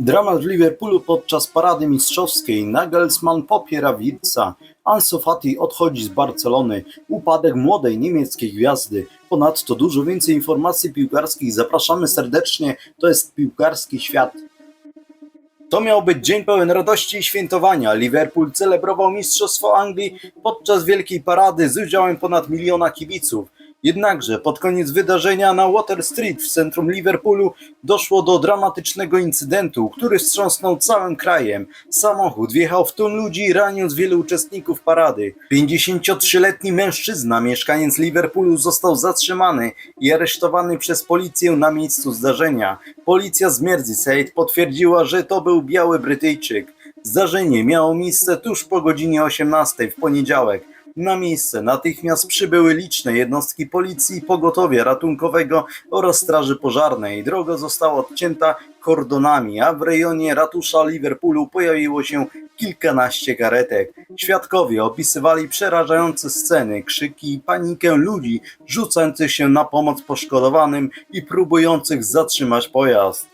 Dramat w Liverpoolu podczas parady mistrzowskiej. Nagelsmann popiera Wirtza. Ansu Fati odchodzi z Barcelony. Upadek młodej niemieckiej gwiazdy. Ponadto dużo więcej informacji piłkarskich. Zapraszamy serdecznie. To jest piłkarski świat. To miał być dzień pełen radości i świętowania. Liverpool celebrował Mistrzostwo Anglii podczas wielkiej parady z udziałem ponad miliona kibiców. Jednakże pod koniec wydarzenia na Water Street w centrum Liverpoolu doszło do dramatycznego incydentu, który wstrząsnął całym krajem. Samochód wjechał w tłum ludzi, raniąc wielu uczestników parady. 53-letni mężczyzna, mieszkaniec Liverpoolu, został zatrzymany i aresztowany przez policję na miejscu zdarzenia. Policja z Merseyside potwierdziła, że to był biały Brytyjczyk. Zdarzenie miało miejsce tuż po godzinie 18 w poniedziałek. Na miejsce natychmiast przybyły liczne jednostki policji, pogotowia ratunkowego oraz straży pożarnej. Droga została odcięta kordonami, a w rejonie ratusza Liverpoolu pojawiło się kilkanaście karetek. Świadkowie opisywali przerażające sceny, krzyki i panikę ludzi rzucających się na pomoc poszkodowanym i próbujących zatrzymać pojazd.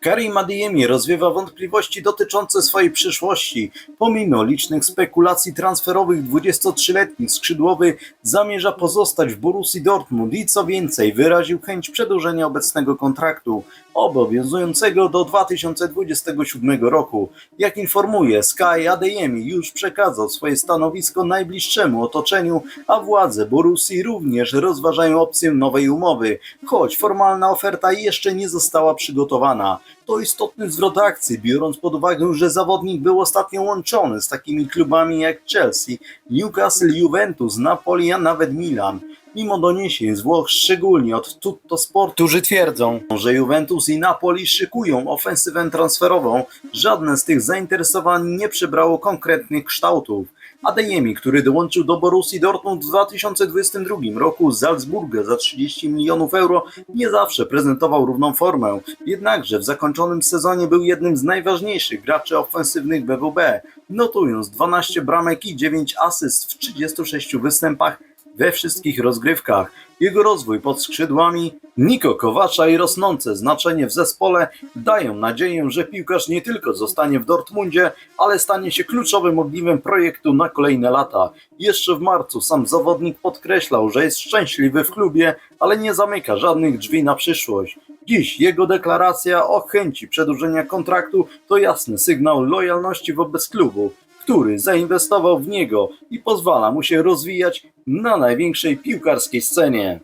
Karim Adiemi rozwiewa wątpliwości dotyczące swojej przyszłości. Pomimo licznych spekulacji transferowych 23-letni skrzydłowy zamierza pozostać w Borussii Dortmund i co więcej wyraził chęć przedłużenia obecnego kontraktu obowiązującego do 2027 roku. Jak informuje Sky Adeyemi już przekazał swoje stanowisko najbliższemu otoczeniu, a władze Borussii również rozważają opcję nowej umowy, choć formalna oferta jeszcze nie została przygotowana. To istotny zwrot akcji, biorąc pod uwagę, że zawodnik był ostatnio łączony z takimi klubami jak Chelsea, Newcastle, Juventus, Napoli, a nawet Milan. Mimo doniesień z Włoch, szczególnie od Tutto Sport, którzy twierdzą, że Juventus i Napoli szykują ofensywę transferową, żadne z tych zainteresowań nie przybrało konkretnych kształtów. Adeyemi, który dołączył do Borussii Dortmund w 2022 roku z Salzburga za 30 milionów euro, nie zawsze prezentował równą formę. Jednakże w zakończonym sezonie był jednym z najważniejszych graczy ofensywnych BWB, notując 12 bramek i 9 asyst w 36 występach we wszystkich rozgrywkach. Jego rozwój pod skrzydłami, Niko Kowacza i rosnące znaczenie w zespole dają nadzieję, że piłkarz nie tylko zostanie w Dortmundzie, ale stanie się kluczowym ogniwem projektu na kolejne lata. Jeszcze w marcu sam zawodnik podkreślał, że jest szczęśliwy w klubie, ale nie zamyka żadnych drzwi na przyszłość. Dziś jego deklaracja o chęci przedłużenia kontraktu to jasny sygnał lojalności wobec klubu który zainwestował w niego i pozwala mu się rozwijać na największej piłkarskiej scenie.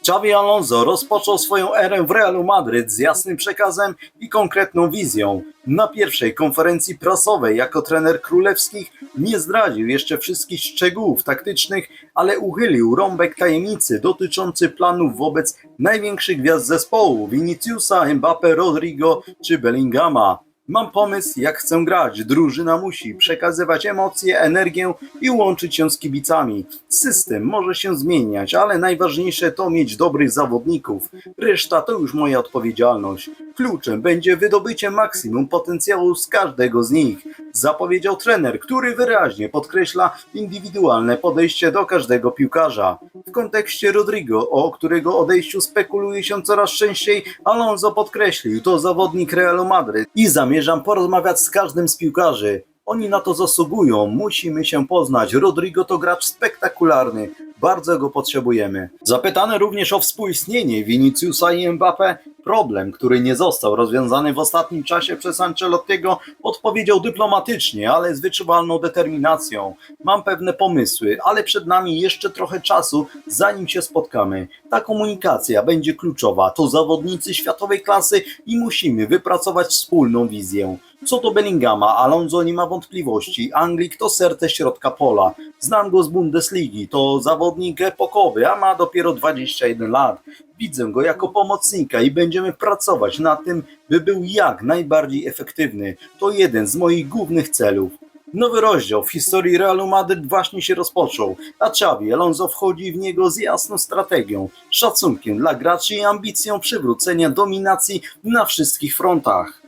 Xavi Alonso rozpoczął swoją erę w Realu Madryt z jasnym przekazem i konkretną wizją. Na pierwszej konferencji prasowej jako trener królewskich nie zdradził jeszcze wszystkich szczegółów taktycznych, ale uchylił rąbek tajemnicy dotyczący planów wobec największych gwiazd zespołu Viniciusa, Mbappe, Rodrigo czy Bellingama. Mam pomysł, jak chcę grać. Drużyna musi przekazywać emocje, energię i łączyć się z kibicami. System może się zmieniać, ale najważniejsze to mieć dobrych zawodników. Reszta to już moja odpowiedzialność. Kluczem będzie wydobycie maksimum potencjału z każdego z nich, zapowiedział trener, który wyraźnie podkreśla indywidualne podejście do każdego piłkarza. W kontekście Rodrigo, o którego odejściu spekuluje się coraz częściej, Alonso podkreślił, to zawodnik Realu Madryt i zamierzam porozmawiać z każdym z piłkarzy. Oni na to zasługują, musimy się poznać. Rodrigo to gracz spektakularny, bardzo go potrzebujemy. Zapytany również o współistnienie Viniciusa i Mbappe, problem, który nie został rozwiązany w ostatnim czasie przez Ancelottiego, odpowiedział dyplomatycznie, ale z wyczuwalną determinacją. Mam pewne pomysły, ale przed nami jeszcze trochę czasu, zanim się spotkamy. Ta komunikacja będzie kluczowa. To zawodnicy światowej klasy i musimy wypracować wspólną wizję. Co do Bellingama, Alonso nie ma wątpliwości. Anglik to serce środka pola. Znam go z Bundesligi. To zawodnik epokowy, a ma dopiero 21 lat. Widzę go jako pomocnika i będziemy pracować na tym, by był jak najbardziej efektywny. To jeden z moich głównych celów. Nowy rozdział w historii Realu Madryt właśnie się rozpoczął, a Xavi Alonso wchodzi w niego z jasną strategią, szacunkiem dla graczy i ambicją przywrócenia dominacji na wszystkich frontach.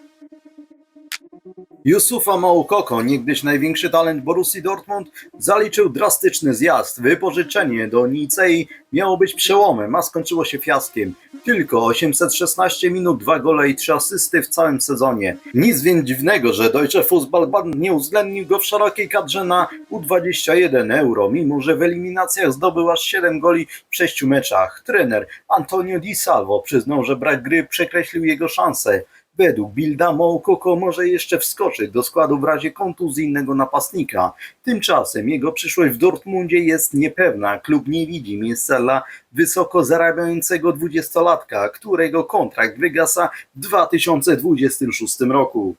Yusufa Moukoko, niegdyś największy talent Borussii Dortmund, zaliczył drastyczny zjazd. Wypożyczenie do Nicei miało być przełomem, a skończyło się fiaskiem. Tylko 816 minut, 2 gole i 3 asysty w całym sezonie. Nic więc dziwnego, że Deutsche Fußballbahn nie uwzględnił go w szerokiej kadrze na U21 euro, mimo że w eliminacjach zdobył aż 7 goli w 6 meczach. Trener Antonio Di Salvo przyznał, że brak gry przekreślił jego szanse. Według Bilda Moukoko może jeszcze wskoczyć do składu w razie kontuzji innego napastnika. Tymczasem jego przyszłość w Dortmundzie jest niepewna. Klub nie widzi miejsca dla wysoko zarabiającego dwudziestolatka, którego kontrakt wygasa w 2026 roku.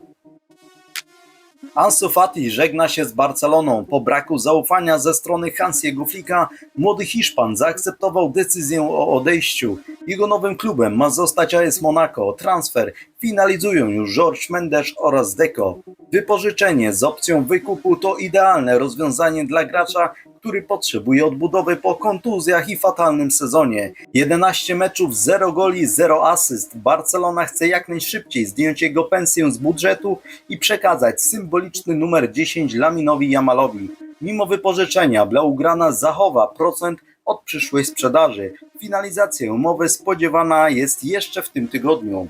Ansu Fati żegna się z Barceloną. Po braku zaufania ze strony Hansiego Flicka, młody Hiszpan zaakceptował decyzję o odejściu. Jego nowym klubem ma zostać AS Monaco. Transfer finalizują już George Mendes oraz Deco. Wypożyczenie z opcją wykupu to idealne rozwiązanie dla gracza, który potrzebuje odbudowy po kontuzjach i fatalnym sezonie. 11 meczów, 0 goli, 0 asyst. Barcelona chce jak najszybciej zdjąć jego pensję z budżetu i przekazać symboliczny numer 10 Laminowi Jamalowi. Mimo wypożyczenia Blaugrana zachowa procent od przyszłej sprzedaży. Finalizacja umowy spodziewana jest jeszcze w tym tygodniu.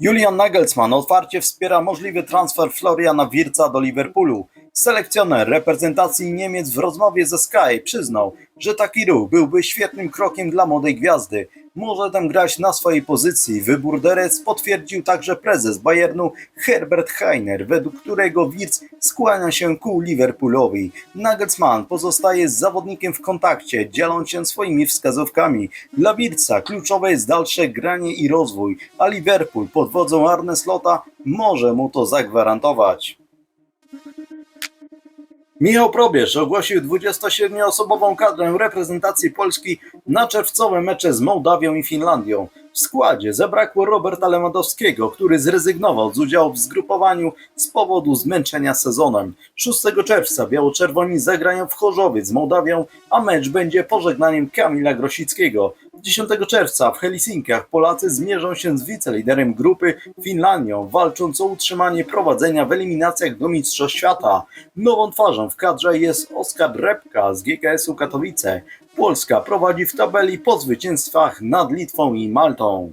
Julian Nagelsmann otwarcie wspiera możliwy transfer Floriana Wirca do Liverpoolu. Selekcjoner reprezentacji Niemiec w rozmowie ze Sky przyznał, że taki ruch byłby świetnym krokiem dla młodej gwiazdy. Może tam grać na swojej pozycji. Wybór Derec potwierdził także prezes Bayernu Herbert Heiner, według którego Wirtz skłania się ku Liverpoolowi. Nagelsmann pozostaje z zawodnikiem w kontakcie, dzieląc się swoimi wskazówkami. Dla Wirtza kluczowe jest dalsze granie i rozwój, a Liverpool pod wodzą Arne Slota może mu to zagwarantować. Michał Probierz ogłosił 27-osobową kadrę reprezentacji Polski na czerwcowe mecze z Mołdawią i Finlandią. W składzie zabrakło Roberta Lewandowskiego, który zrezygnował z udziału w zgrupowaniu z powodu zmęczenia sezonem. 6 czerwca biało-czerwoni zagrają w Chorzowie z Mołdawią, a mecz będzie pożegnaniem Kamila Grosickiego. 10 czerwca w Helsinkach Polacy zmierzą się z wiceliderem grupy Finlandią, walcząc o utrzymanie prowadzenia w eliminacjach do Mistrzostw Świata. Nową twarzą w kadrze jest Oskar Repka z GKS-u Katowice. Polska prowadzi w tabeli po zwycięstwach nad Litwą i Maltą.